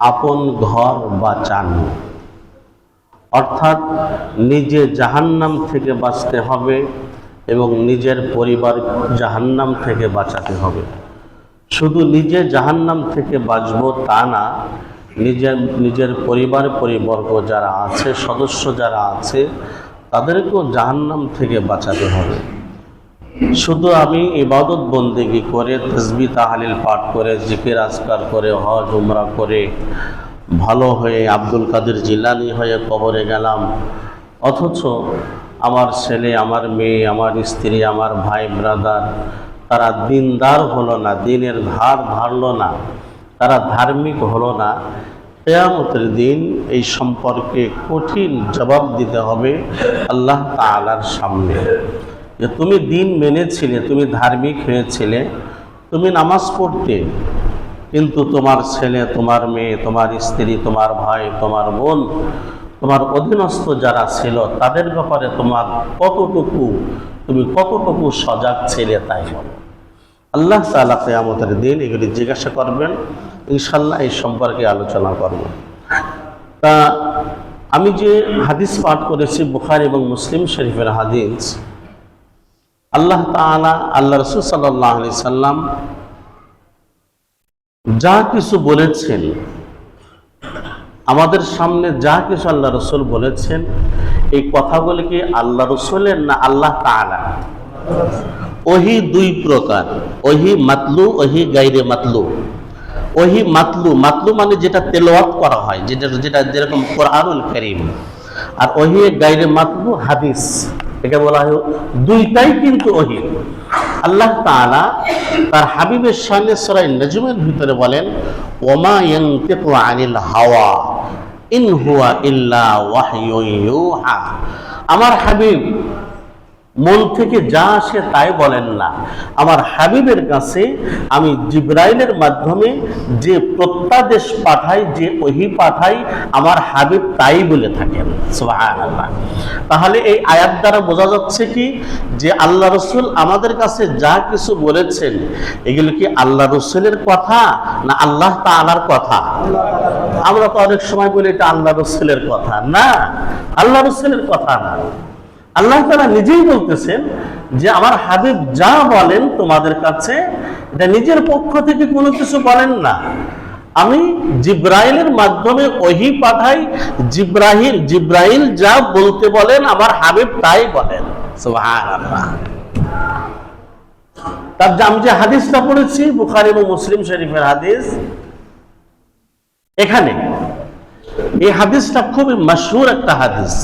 আপন ঘর বাঁচান অর্থাৎ নিজে জাহান্নাম থেকে বাঁচতে হবে এবং নিজের পরিবার জাহান্নাম থেকে বাঁচাতে হবে। শুধু নিজে জাহান্নাম থেকে বাঁচব তা না নিজের নিজের পরিবার পরিবর্গ যারা আছে, সদস্য যারা আছে, তাদেরকেও জাহান্নাম থেকে বাঁচাতে হবে। শুধু আমি ইবাদত বন্দেগি করে তসবি তাহালিল পাঠ করে, জিকির আজকার করে, হজ, উমরা করে ভালো হয়ে আব্দুল কাদের জিলানি হয়ে কবরে গেলাম। অথচ আমার ছেলে, আমার মেয়ে, আমার স্ত্রী, আমার ভাই ব্রাদার তারা দিনদার হলো না, দিনের ধার ধারলো না, তারা ধার্মিক হলো না। কেয়ামতের দিন এই সম্পর্কে কঠিন জবাব দিতে হবে আল্লাহ তালার সামনে। যে তুমি দিন মেনেছিলে, তুমি ধার্মিক হয়েছিলে, তুমি নামাজ পড়তে, কিন্তু তোমার ছেলে, তোমার মেয়ে, তোমার স্ত্রী, তোমার ভাই, তোমার বোন, তোমার অধীনস্থ যারা ছিল, তাদের ব্যাপারে তোমার কতটুকু, তুমি কতটুকু সজাগ ছিলে তাই বলো। আল্লাহ তালা কেয়ামতের দিন এগুলি জিজ্ঞাসা করবেন ইনশাল্লাহ এই সম্পর্কে আলোচনা করব। তা আমি যে হাদিস পাঠ করেছি, বুখার এবং মুসলিম শরীফের হাদিস আল্লাহ তালা আল্লাহ রসুল সাল্লাহ আলি সাল্লাম যা কিছু বলেছেন, আমাদের সামনে যা কিছু আল্লাহ রসুল বলেছেন, এই কথাগুলি কি আল্লাহ রসুলের না আল্লাহ তালা ওহি দুই প্রকার, ওহি মাতলু, ওহি গাইরে মাতলু। ওহি মাতলু মাতলু মানে যেটা তেলাওয়াত করা হয়, যেটা যেটা যেরকম কোরআনুল করিম। আর ওহি গাইরে মাতলু, হাদিস। এটা বলা হয় দুইটাই কিন্তু ওহি আল্লাহ তাআলা তার হাবিবের সামনে সরাই নজমের ভিতরে বলেন, ওমা ইয়ানতিকু আনিল হাওয়া, ইন হুয়া ইল্লা ওয়াহয়ুন ইউহা। আমার হাবিব মন থেকে যা আসে তাই বলেন না। আমার হাবিবের কাছে আমি জিব্রাইলের মাধ্যমে যে প্রত্যাদেশ পাঠাই, যে ওহি পাঠাই, আমার হাবিব তাই বলে থাকেন। সুবহানাল্লাহ। তাহলে এই আয়াত দ্বারা বোঝা যাচ্ছে কি? যে আল্লাহ রসুল আমাদের কাছে যা কিছু বলেছেন, এগুলো কি আল্লাহ রসুলের কথা না আল্লাহ তা তাআলার কথা? আমরা তো অনেক সময় বলি এটা আল্লাহ রসুলের কথা। না, আল্লাহ রসুলের কথা না। আল্লাহ তারা নিজেই বলতেছেন যে আমার হাবিব যা বলেন তোমাদের কাছে, এটা নিজের পক্ষ থেকে কোনো কিছু বলেন না। আমি জিব্রাইলের মাধ্যমে ওহি পাঠাই জিব্রাহিল জিব্রাইল যা বলতে বলেন, আমার হাবিব তাই বলেন। তার আমি যে হাদিসটা পড়েছি, বুখারি এবং মুসলিম শরীফের হাদিস, এখানে এই হাদিসটা খুবই মশহুর একটা হাদিস,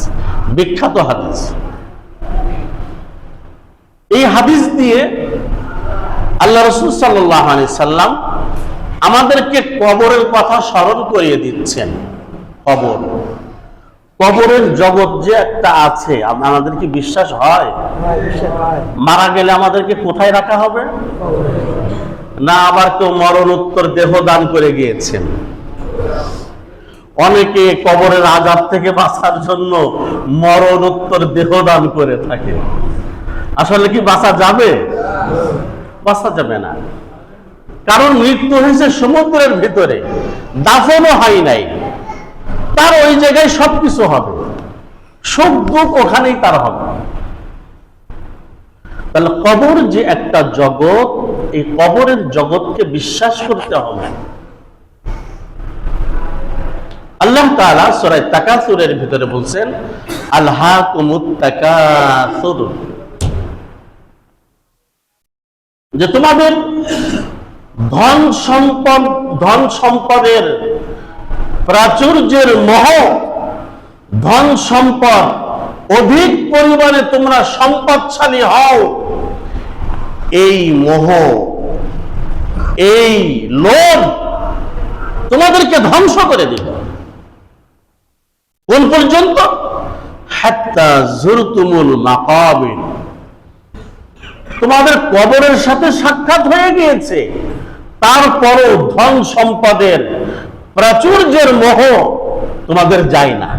বিখ্যাত হাদিস। এই হাদিস দিয়ে আল্লাহ রসুল সাল্লাহ সাল্লাম আমাদেরকে কবরের কথা স্মরণ করিয়ে দিচ্ছেন। কবর। কবরের জগৎ যে একটা আছে, আম- আমাদের কি বিশ্বাস হয়? মারা গেলে আমাদেরকে কোথায় রাখা হবে? না আবার কেউ মরণোত্তর দেহ দান করে গিয়েছেন। অনেকে কবরের আজাব থেকে বাঁচার জন্য মরণোত্তর দেহ দান করে থাকে। আসলে কি বাঁচা যাবে? বাঁচা যাবে না। কারণ মৃত্যু হয়েছে সমুদ্রের ভিতরে। দাফনও হয় নাই। তার ওই জায়গায় সবকিছু হবে। সুখ দুঃখ ওখানেই তার হবে। তাহলে কবর যে একটা জগৎ, এই কবরের জগৎকে বিশ্বাস করতে হবে। আল্লাহ তাআলা সূরা তাকাসুরের ভিতরে বলছেন আল্লাহ তাকাসুর। যে তোমাদের ধন সম্পদ, ধন সম্পদের প্রাচুর্যের মোহ, ধন সম্পদ অধিক পরিমাণে তোমরা সম্পদশালী হও। এই মোহ, এই লোভ তোমাদেরকে ধ্বংস করে দিল কোন পর্যন্ত? হাত্তা জুরতুমুল মাকাবির তোমাদের কবরের সাথে সাক্ষাৎ হয়ে গিয়েছে। তারপরও ধন সম্পদের প্রাচুর্যের মোহ তোমাদের যায় না।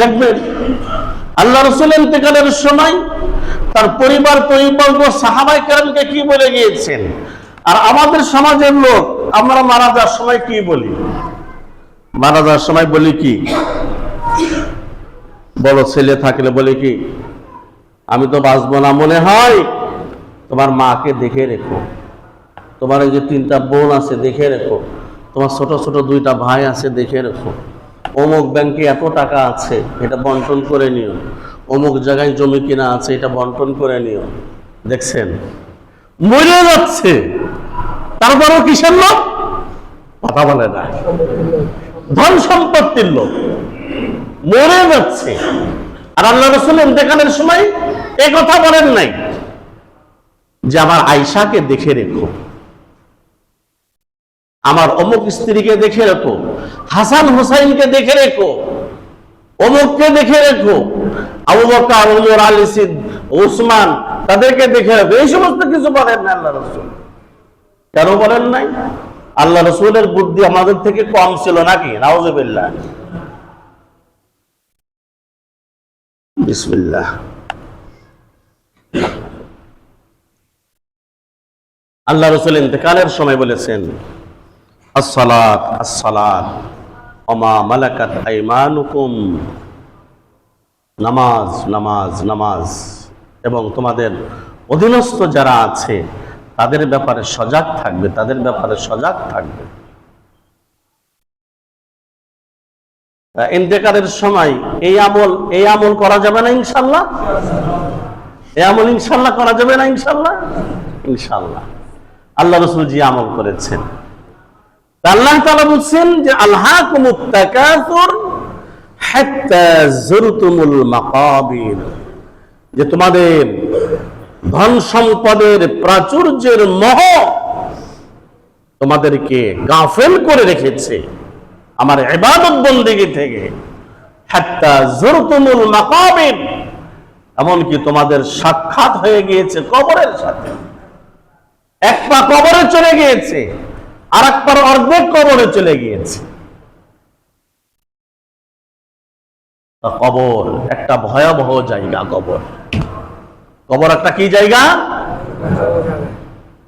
দেখবেন, আল্লাহ রসুল ইন্তেকালের সময় তার পরিবার পরিবর্গ সাহাবাই কারণকে কি বলে গিয়েছেন? আর আমাদের সমাজের লোক, আমরা মারা যাওয়ার সময় কি বলি? মারা যাওয়ার সময় বলি কি? বড় ছেলে থাকলে বলি কি? আমি তো বাঁচবো না মনে হয়। তোমার মাকে দেখে রেখো। তোমার এই যে তিনটা বোন আছে, দেখে রেখো। তোমার ছোট ছোট দুইটা ভাই আছে, দেখে রেখো। অমুক ব্যাংকে এত টাকা আছে, এটা বন্টন করে নিও। অমুক জায়গায় জমি কিনা আছে, এটা বন্টন করে নিও। দেখছেন? মরে যাচ্ছে। তারপরেও কিসের লোক? কথা বলে না। ধন সম্পত্তির লোক। মরে যাচ্ছে। আর আল্লাহ রসুল ইন্তেকালের সময় এ কথা বলেন নাই যে আমার আয়সাকে দেখে রেখো। আমার অমুক স্ত্রীকে দেখে রেখো। হাসান হুসাইনকে দেখে রেখো। অমুককে দেখে রেখো। আবু বকর, উমর, আলী, সিদ, উসমান তাদেরকে দেখে রেখো। এই সমস্ত কিছু বলেন না আল্লাহ রসুল। কেন বলেন নাই? আল্লাহ রসুলের বুদ্ধি আমাদের থেকে কম ছিল নাকি? নাউজুবিল্লাহ। বিসমিল্লাহ। আল্লাহ রসুল ইন্তেকালের সময় বলেছেন, আসসালাত আসসালাত অমা মালাকাত আইমানুকুম। নামাজ নামাজ নামাজ। এবং তোমাদের অধীনস্থ যারা আছে, তাদের ব্যাপারে সজাগ থাকবে, তাদের ব্যাপারে সজাগ থাকবে। ইন্তেকারের সময় এই আমল এই আমল করা যাবে না ইনশাল্লাহ? এই আমল ইনশাল্লাহ করা যাবে না ইনশাল্লাহ? ইনশাল্লাহ। আল্লাহ রসুল জি আমল করেছেন। আল্লাহ তাআলা বলছেন যে যুরতুমুল মাকাবির। যে তোমাদের ধন সম্পদের প্রাচুর্যের মহ তোমাদেরকে গাফেল করে রেখেছে। আমার ইবাদত বন্দেগী থেকে। এমনকি তোমাদের সাক্ষাৎ হয়ে গিয়েছে কবরের সাথে। এক পা কবরে চলে গিয়েছে আর এক পার অর্ধেক কবরে চলে গিয়েছে। কবর একটা ভয়াবহ জায়গা কবর। কবর একটা কি জায়গা?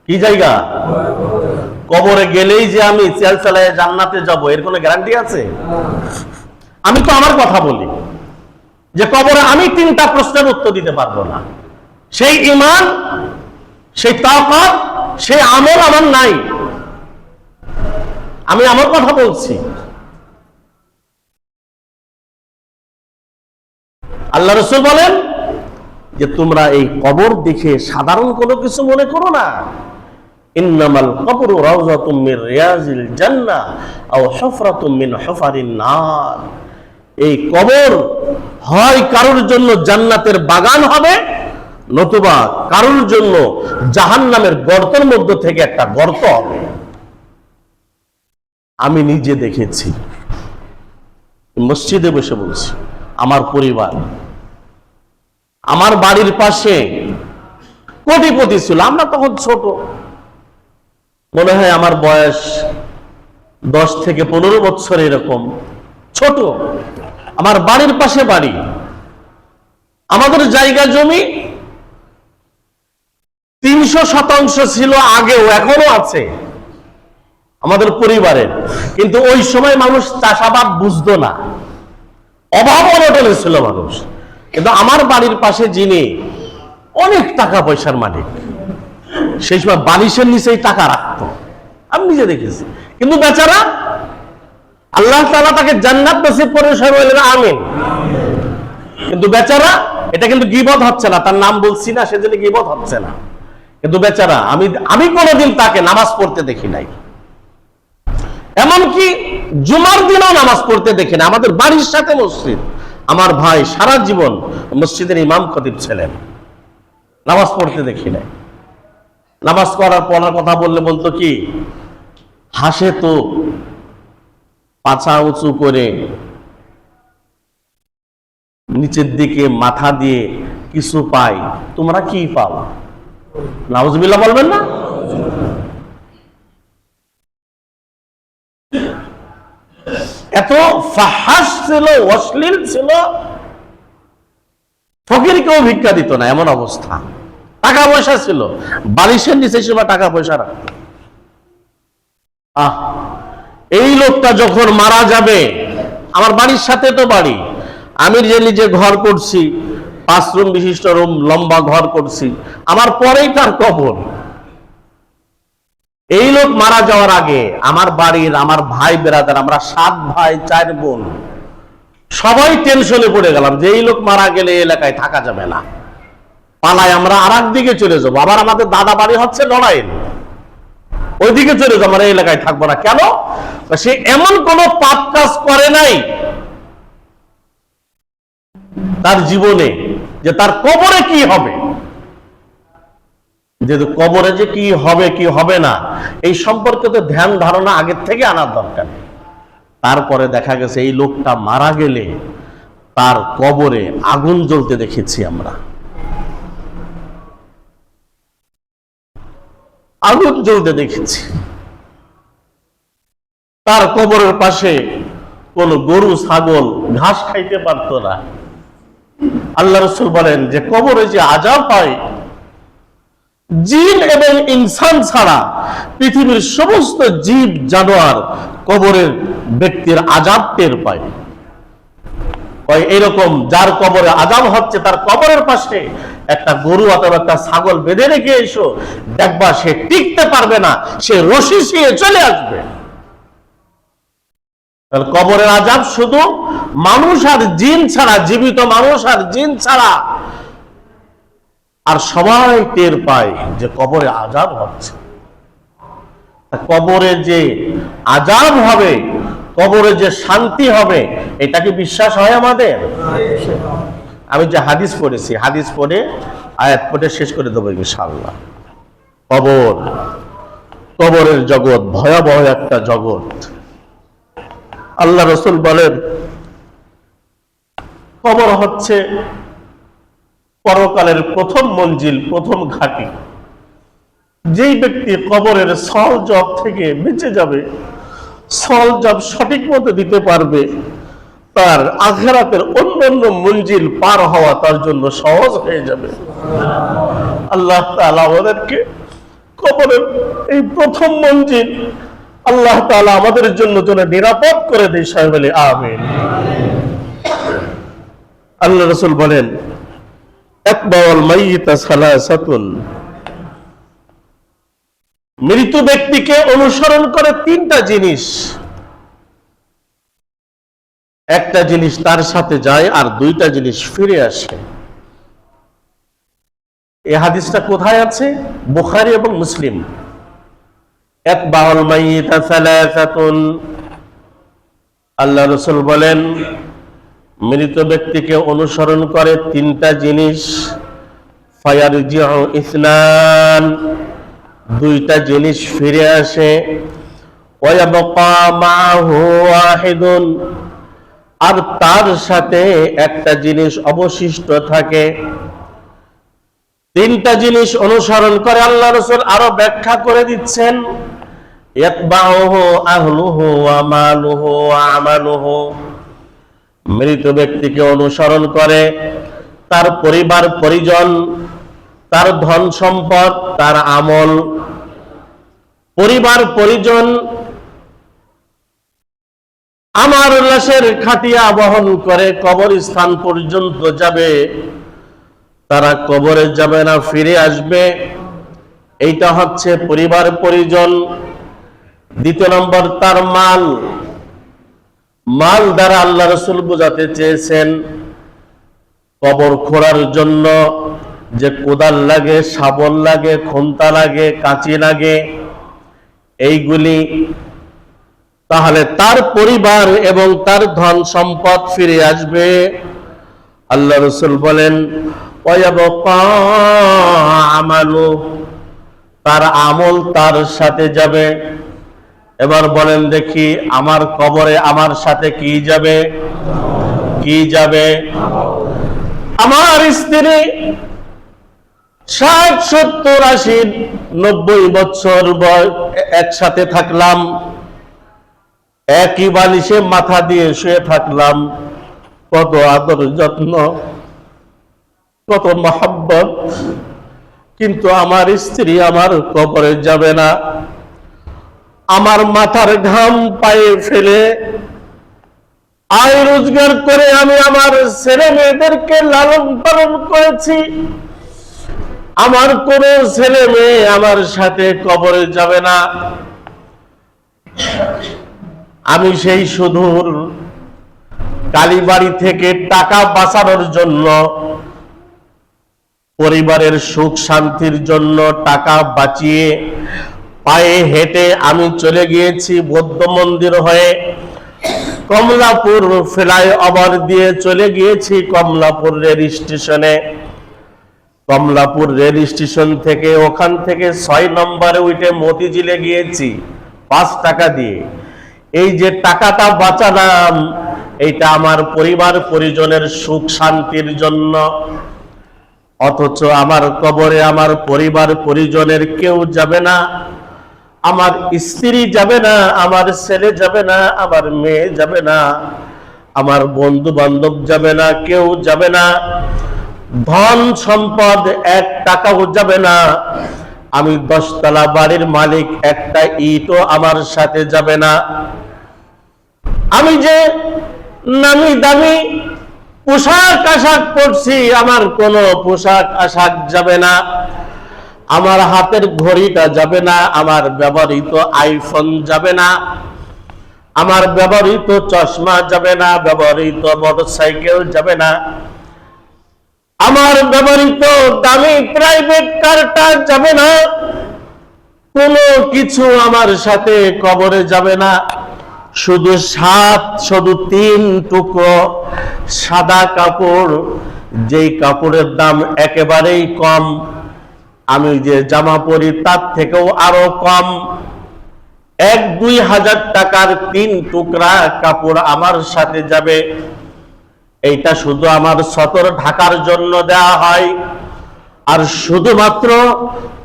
কি জায়গা? কবরে গেলেই যে আমি চেল চালায় জান্নাতে যাব, এর কোনো গ্যারান্টি আছে? আমি তো আমার কথা বলি যে কবরে আমি তিনটা প্রশ্নের উত্তর দিতে পারব না। সেই ইমান সেই তাকাত সেই আমল আমার নাই। আমি আমার কথা বলছি। আল্লাহ রসুল বলেন যে তোমরা এই কবর দেখে সাধারণ কোনো কিছু মনে করো না। এই কবর হয় জন্য জান্নাতের বাগান হবে, নতুবা জন্য জাহান্নামের গর্তের মধ্য থেকে একটা গর্ত হবে। আমি নিজে দেখেছি। মসজিদে বসে বলছি, আমার পরিবার, আমার বাড়ির পাশে কোটিপতি ছিল, আমরা তখন ছোট। মনে হয় আমার বয়স দশ থেকে পনেরো বছর এরকম। ছোট। আমার বাড়ির পাশে বাড়ি। আমাদের জায়গা জমি তিনশো শতাংশ ছিল আগেও, এখনও আছে। আমাদের পরিবারের। কিন্তু ওই সময় মানুষ চাষাবাদ বুঝতো না। অভাব অনটনে ছিল মানুষ। কিন্তু আমার বাড়ির পাশে যিনি অনেক টাকা পয়সার মালিক। সেই সময় বালিশের নিচেই টাকা রাখতো। আমি নিজে দেখেছি। কিন্তু বেচারা আল্লাহ তাআলা তাকে জান্নাত নসিব করে সবাই আমিন। কিন্তু বেচারা, এটা কিন্তু গিবত হচ্ছে না, তার নাম বলছি না, সেজন্য গিবত হচ্ছে না। কিন্তু বেচারা, আমি আমি কোনোদিন তাকে নামাজ পড়তে দেখি নাই। এমনকি জুমার দিনও নামাজ পড়তে দেখি না। আমাদের বাড়ির সাথে মসজিদ। আমার ভাই সারা জীবন মসজিদের ইমাম খতিব ছিলেন। নামাজ পড়তে দেখি নাই। নামাজ করার পড়ার কথা বললে বলতো কি? হাসে তো পাছা উঁচু করে নিচের দিকে মাথা দিয়ে কিছু পাই তোমরা কি পাও? নাউজবিল্লাহ বলবেন না? এত ফাহাস ছিল, অশ্লীল ছিল। ফকির কেউ ভিক্ষা দিত না, এমন অবস্থা। টাকা পয়সা ছিল। বালিশের নিচে সীমা টাকা পয়সা রাখত আহ, এই লোকটা যখন মারা যাবে, আমার বাড়ির সাথে তো বাড়ি। আমি যে নিজে ঘর করছি পাঁচ রুম বিশিষ্ট রুম, লম্বা ঘর করছি। আমার পরেই তার কবর। এই লোক মারা যাওয়ার আগে আমার বাড়ির, আমার ভাই বেরাদার, আমরা সাত ভাই, চার বোন, সবাই টেনশনে পড়ে গেলাম যে এই লোক মারা গেলে এলাকায় থাকা যাবে না। পালায় আমরা আর দিকে চলে যাব। আবার আমাদের দাদা বাড়ি হচ্ছে লড়াইল। ওইদিকে চলে যাব, আমরা এলাকায় থাকব না। কেন? সে এমন কোন পাপ কাজ করে নাই তার জীবনে যে তার কবরে কি হবে? যেহেতু কবরে যে কি হবে কি হবে না, এই সম্পর্কে তো ধ্যান, ধারণা আগের থেকে আনার দরকার তারপরে দেখা গেছে এই লোকটা মারা গেলে তার কবরে আগুন জ্বলতে দেখেছি আমরা। আগুন জ্বলতে দেখেছি। তার কবরের পাশে কোন গরু, ছাগল, ঘাস খাইতে পারতো না। আল্লাহ রসুল বলেন যে কবরে যে আজাব পায় জিন এবং ইনসান ছাড়া পৃথিবীর সমস্ত জীব, জানোয়ার কবরের ব্যক্তির আজাব টের পায়। এরকম যার কবরে আজাব হচ্ছে, তার কবরের পাশে একটা গরু অথবা একটা ছাগল বেঁধে রেখে এসো, দেখবা সে টিকতে পারবে না, সে রশি শিয়ে চলে আসবে। কবরের আজাব শুধু মানুষ আর জিন ছাড়া, জীবিত মানুষ আর জিন ছাড়া। আর সবাই টের পায় যে কবরে আজাব হচ্ছে। কবরে যে আজাব হবে, কবরে যে শান্তি হবে, এটা কি বিশ্বাস হয় আমাদের? আমি যে হাদিস পড়েছি, হাদিস পড়ে, আয়াত পড়ে শেষ করে দেবো ইনশাল্লাহ কবর, কবরের জগৎ, ভয়াবহ একটা জগৎ। আল্লাহ রসুল বলেন, কবর হচ্ছে পরকালের প্রথম মঞ্জিল, প্রথম ঘাটি। যেই ব্যক্তি কবরের সল জব থেকে বেঁচে যাবে সল জব সঠিক মতো দিতে পারবে তার আখেরাতের অন্য মঞ্জিল পার হওয়া তার জন্য সহজ হয়ে যাবে। আল্লাহ আমাদেরকে কবরের এই প্রথম মঞ্জিল আল্লাহ তাআলা আমাদের জন্য যেন নিরাপদ করে দেয় সাহেব আলী আমিন। আল্লাহ রসুল বলেন মৃত ব্যক্তিকে অনুসরণ করে তিনটা জিনিস। একটা জিনিস তার সাথে যায় আর দুইটা জিনিস ফিরে আসে। এই হাদিসটা কোথায় আছে? বুখারি এবং মুসলিম। আল্লাহ রসুল বলেন, মৃত ব্যক্তিকে অনুসরণ করে তিনটা জিনিস। ইসলাম। দুইটা জিনিস ফিরে আসে। ওয়ায়াবকা মাহু ওয়াহিদুন। আর তার সাথে একটা জিনিস অবশিষ্ট থাকে। তিনটা জিনিস অনুসরণ করে আল্লাহ রসুল আরও ব্যাখ্যা করে দিচ্ছেন। মৃত ব্যক্তিকে অনুসরণ করে, তার পরিবার, পরিজন, তার ধন সম্পদ, তার আমল। পরিবার, পরিজন আমার লাশের খাটিয়া বহন করে কবর স্থান পর্যন্ত যাবে। তারা কবরে যাবে না, ফিরে আসবে। এইটা হচ্ছে পরিবার পরিজন। দ্বিতীয় নম্বর, তার মাল। মাল দ্বারা আল্লাহ রসুল বোঝাতে চেয়েছেন কবর খোঁড়ার জন্য যে কোদাল লাগে শাবল লাগে, খন্তা লাগে, কাঁচি লাগে। এইগুলি তাহলে তার পরিবার এবং তার ধন সম্পদ ফিরে আসবে। আল্লাহ রসুল বলেন আমালু। তার আমল তার সাথে যাবে। এবার বলেন দেখি, আমার কবরে আমার সাথে কি যাবে? কি যাবে? আমার স্ত্রী ষাট, সত্তর, আশি, নব্বই বছর একসাথে থাকলাম। একই বালিশে মাথা দিয়ে শুয়ে থাকলাম। কত আদর যত্ন, কত মহাব্বত। কিন্তু আমার স্ত্রী আমার কবরে যাবে না। আমার মাথার ঘাম পায়ে ফেলে আয় রোজগার করে আমি আমার ছেলে মেয়েদেরকে লালন পালন করেছি। আমার কোন ছেলে মেয়ে আমার সাথে কবরে যাবে না। আমি সেই সুদূর কালীবাড়ি থেকে টাকা বাঁচানোর জন্য, পরিবারের সুখ শান্তির জন্য টাকা বাঁচিয়ে পায়ে হেঁটে আমি চলে গিয়েছি বৌদ্ধ মন্দির হয়ে। কমলাপুর ফ্লাই ওভার দিয়ে চলে গিয়েছি কমলাপুর রেল স্টেশনে। কমলাপুর রেল স্টেশন থেকে ওখান থেকে ছয় নম্বরে উঠে মতিঝিলে গিয়েছি, পাঁচ টাকা দিয়ে। এই যে টাকাটা বাঁচালাম, এইটা আমার পরিবার পরিজনের সুখ শান্তির জন্য। অথচ আমার কবরে আমার পরিবার পরিজনের কেউ যাবে না, আমার স্ত্রী যাবে না, আমার ছেলে যাবে না, আমার মেয়ে যাবে না, আমার বন্ধু বান্ধব যাবে না, কেউ যাবে না, ধন সম্পদ এক টাকাও যাবে না। আমি দশতলা বাড়ির মালিক, একটা ইটও আমার সাথে যাবে না। আমি যে নামি দামি পোশাক আশাক পরছি, আমার কোনো পোশাক আশাক যাবে না। আমার হাতের ঘড়িটা যাবে না, আমার ব্যবহৃত আইফোন যাবে না। আমার ব্যবহৃত চশমা যাবে না, ব্যবহৃত মোটরসাইকেল যাবে না। আমার ব্যবহৃত দামি প্রাইভেট কারটা যাবে না। কোনো কিছু আমার সাথে কবরে যাবে না। শুধু সাত, শুধু তিন টুকরো সাদা কাপড়, যেই কাপড়ের দাম একেবারেই কম। আমি যে জামা পরি তার থেকেও আরও কম। এক দুই হাজার টাকার তিন টুকরা কাপড় আমার সাথে যাবে। এইটা শুধু আমার সতর ঢাকার জন্য দেয়া হয়। আর শুধুমাত্র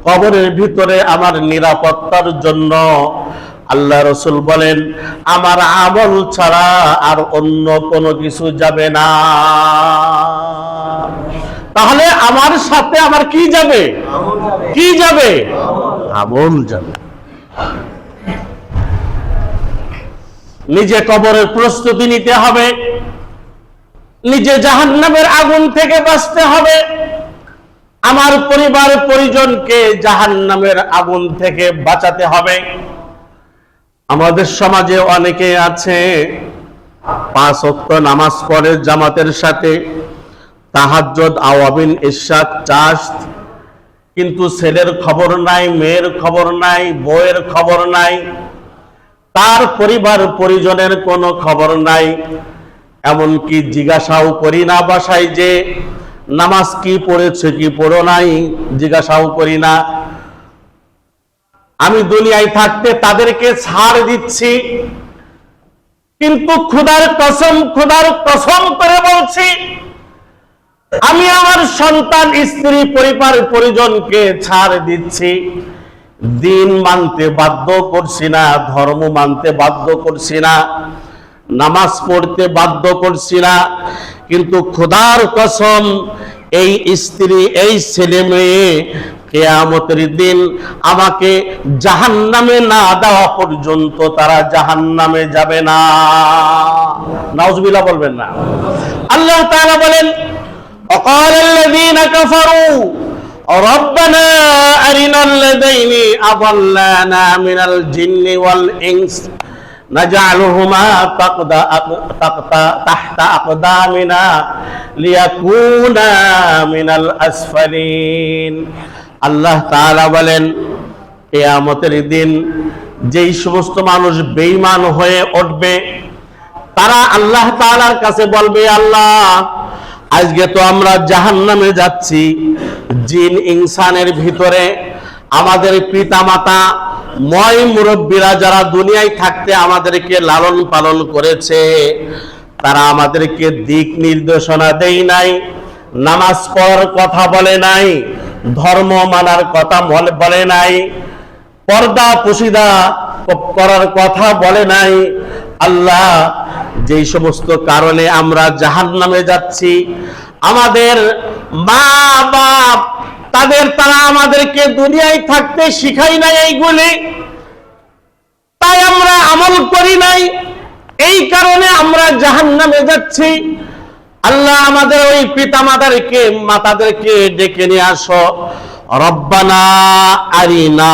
কবরের ভিতরে আমার নিরাপত্তার জন্য আল্লাহ রসুল বলেন, আমার আমল ছাড়া আর অন্য কোনো কিছু যাবে না। তাহলে আমার সাথে আমার কি যাবে? কি যাবে? আমল যাবে। নিজে কবরের প্রস্তুতি নিতে হবে। নিজে জাহান্নামের আগুন থেকে বাঁচতে হবে। আমার পরিবার পরিজনকে জাহান্নামের আগুন থেকে বাঁচাতে হবে। আমাদের সমাজে অনেকে আছে, পাঁচ অক্ট নামাজ পড়ে জামাতের সাথে, তাহাজ্জদ, আওয়াবিন ইশাক চাষ, কিন্তু ছেলের খবর নাই, মেয়ের খবর নাই, বউয়ের খবর নাই, তার পরিবার পরিজনের কোনো খবর নাই। এমনকি জিজ্ঞাসাও করি না বাসায় যে, নামাজ কি পড়েছে কি পড়ো নাই, জিজ্ঞাসাও করি না। আমি দুনিয়ায় থাকতে তাদেরকে ছাড় দিচ্ছি, কিন্তু খুদার কসম খুদার কসম করে বলছি, আমি আমার সন্তান, স্ত্রী, পরিবার, পরিজনকে ছাড় দিচ্ছি। দিন মানতে বাধ্য করছি না, ধর্ম মানতে বাধ্য করছি না। নামাজ পড়তে বাধ্য করছি না কিন্তু খোদার কসম এই স্ত্রী এই ছেলে মেয়ে কেয়ামতের দিন আমাকে জাহান্নামে না দেওয়া পর্যন্ত তারা জাহান্নামে যাবে না নাউজবিল্লাহ বলবেন না আল্লাহ তাআলা বলেন وقال الذين كفروا ربنا أرنا الذين أضلانا من الجن والإنس نجعلهما تقدا- تقتا- تحت أقدامنا ليكونا من الأسفلين আল্লাহ তাআলা বলেন কেয়ামতের দিন যেই সমস্ত মানুষ বেঈমান হয়ে উঠবে তারা আল্লাহ তাআলার কাছে বলবে আল্লাহ আজকে তো আমরা জাহান্নামে যাচ্ছি জিন ইনসানের ভিতরে আমাদের পিতামাতা ময় মুরব্বীরা যারা দুনিয়ায় থাকতে আমাদেরকে লালন পালন করেছে, তারা আমাদেরকে দিক নির্দেশনা দেই নাই, নামাজ পড়ার কথা বলে নাই, ধর্ম মানার কথা বলে- নাই, পর্দা পুশিদা করার কথা বলে নাই। আল্লাহ, যেই সমস্ত কারণে আমরা জাহান নামে যাচ্ছি, আমাদের মা বাপ তাদের তারা আমাদেরকে দুনিয়ায় থাকতে শিখাই নাই এইগুলি তাই আমরা আমল করি নাই। এই কারণে আমরা জাহান নামে যাচ্ছি। আল্লাহ আমাদের ওই পিতা মাতাদেরকে মাতাদেরকে ডেকে নিয়ে আসো। রব্বানা আরিনা।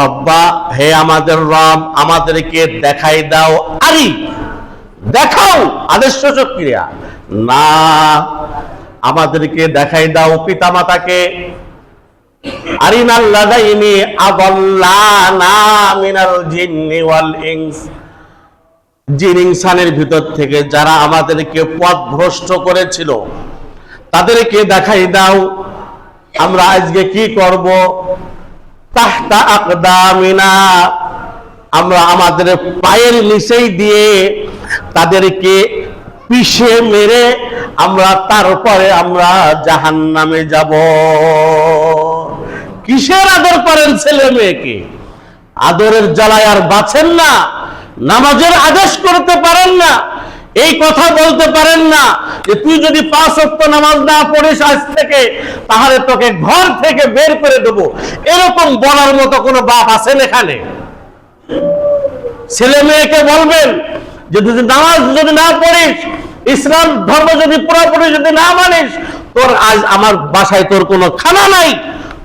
রব্বা, হে আমাদের রব, আমাদেরকে দেখাই দাও। আরি, দেখাও আদেশ ক্রিয়া না আমাদেরকে দেখাই দাও পিতা মাতাকে আরিনাল্লাযাইনি আদাল্লানা মিনাল জিন্নি ওয়াল ইনস। ভিতর থেকে যারা আমাদেরকে পথ ভ্রষ্ট করেছিল, তাদেরকে দেখাই দাও, আমরা আজকে কি করব? তাহতা আকদামিনা, আমরা আমাদের পায়ের নিচেই দিয়ে তাদেরকে পিষে মেরে আমরা তারপরে আমরা জাহান নামে যাব। কিসের আদর করেন ছেলে মেয়েকে? আদরের জ্বালায় আর বাঁচেন না, নামাজের আদেশ করতে পারেন না, এই কথা বলতে পারেন না যে তুই যদি পাঁচ অক্ট নামাজ না পড়িস আজ থেকে, তাহলে তোকে ঘর থেকে বের করে দেবো। এরকম বলার মতো কোনো বাপ আছেন এখানে? ছেলে মেয়েকে বলবেন যে তুই নামাজ যদি না পড়িস, ইসলাম ধর্ম যদি পুরোপুরি যদি না মানিস, তোর আজ আমার বাসায় তোর কোনো খানা নাই।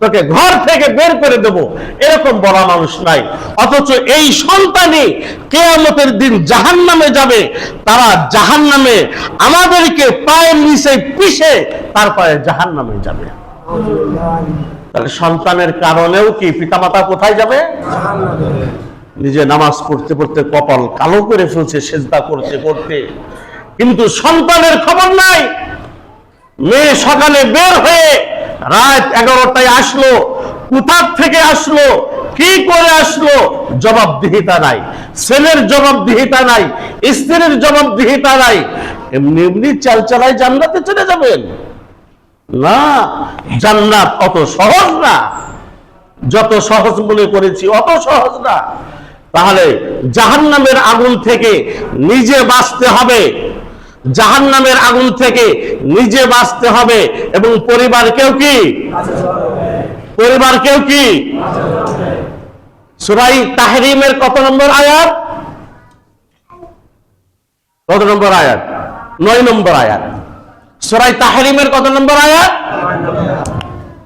তোকে ঘর থেকে বের করে দেব। এরকম বলা মানুষ নাই। অথচ এই সন্তানই কেয়ামতের দিন জাহান নামে যাবে। তারা জাহান নামে আমাদেরকে পায়ের নিচে পিষে তারপরে জাহান নামে যাবে। তাহলে সন্তানের কারণেও কি পিতামাতা কোথায় যাবে? নিজে নামাজ পড়তে পড়তে কপাল কালো করে ফেলছে, সেজদা করতে করতে কিন্তু সন্তানের খবর নাই। মেয়ে সকালে বের হয়ে রাত এগারোটায় আসলো কোথার থেকে আসলো, কি করে আসলো? জবাবদিহিতা নাই। ছেলের জবাবদিহিতা নাই, স্ত্রীর জবাবদিহিতা নাই। এমনি এমনি চাল চালায় জান্নাতে চলে যাবেন। না, জান্নাত অত সহজ না। যত সহজ মনে করেছি, অত সহজ না। তাহলে জাহান্নামের আগুন থেকে নিজে বাঁচতে হবে। জাহান্নামের আগুন থেকে নিজে বাঁচতে হবে এবং পরিবার কেউ কি? পরিবার কেউ কি? সুরাই তাহরিমের কত নম্বর আয়াত? কত নম্বর আয়াত? নয় নম্বর আয়াত। সুরাই তাহরিমের কত নম্বর আয়াত?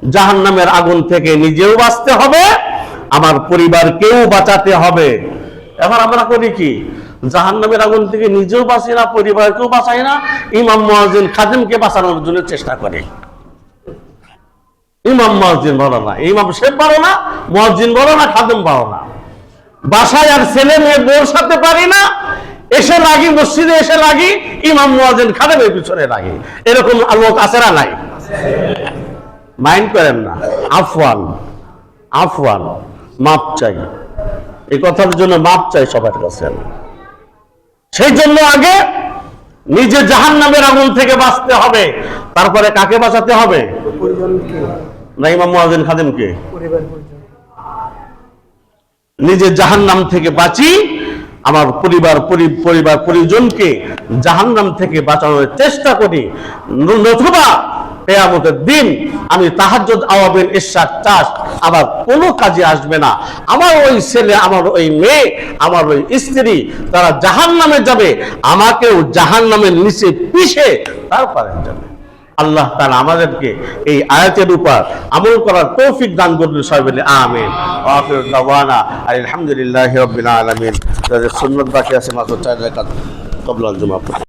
জাহান্নামের আগুন থেকে নিজেও বাঁচতে হবে আমার পরিবারকেও বাঁচাতে হবে। এবার আমরা করি কি? জাহান্নামের আগুন থেকে নিজেও বাঁচি না, পরিবারকেও বাঁচাই না, ইমাম মহাজিন খাদিমকে বাঁচানোর জন্য চেষ্টা করে। ইমাম মহাজিন বলো না, ইমাম শেখ বলো না মহাজিন বলো না, খাদিম বলো না। বাসায় আর ছেলে মেয়ে সাথে পারি না, এসে লাগি মসজিদে এসে লাগি ইমাম মুয়াজ্জিন খাদেমের পিছনে লাগি এরকম লোক আছে নাই? মাইন্ড করেন না। আফওয়ান আফওয়ান। মাপ চাই। এই কথার জন্য মাপ চাই সবার কাছে সেই জন্য আগে নিজে জাহান নামের আগুন থেকে বাঁচতে হবে। তারপরে কাকে বাঁচাতে হবে? পরিজনকে না ইমাম মুয়াজ্জিন খাদেমকে। পরিবার পরিজন নিজে জাহান্নাম থেকে বাঁচি, আমার পরিবার, পরি- পরিবার, পরিজনকে জাহান্নাম থেকে বাঁচানোর চেষ্টা করি। নতুবা কেয়ামতের দিন আমি তাহাজ্জুদ আওয়াবিন ইশাক চাষ, আমার কোনো কাজে আসবে না। আমার ওই ছেলে, আমার ওই মেয়ে, আমার ওই স্ত্রী, তারা জাহান্নামে যাবে, আমাকেও জাহান্নামের নিচে পিষে তারপরে যাবে। আল্লাহ তাআলা আমাদেরকে এই আয়াতের উপর আমল করার তৌফিক দান করুন সবাই আমিন। দাওয়ানা আলহামদুলিল্লাহি রাব্বিল আলামিন। যাদের সুন্নাত বাকি আছে, মাত্র চার রাকাত কবলাল জুমা